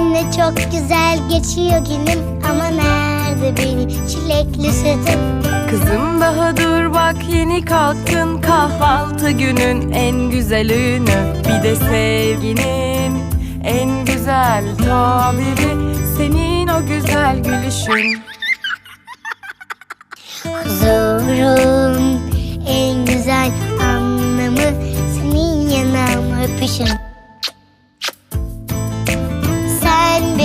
Anne çok güzel geçiyor günüm. Ama nerede benim çilekli sütüm? Kızım daha dur bak yeni kalktın Kahvaltı günün en güzel ünü Bir de sevginin en güzel tabiri. Senin o güzel gülüşün. Huzurun en güzel anlamı. Senin yanağımı öpüşün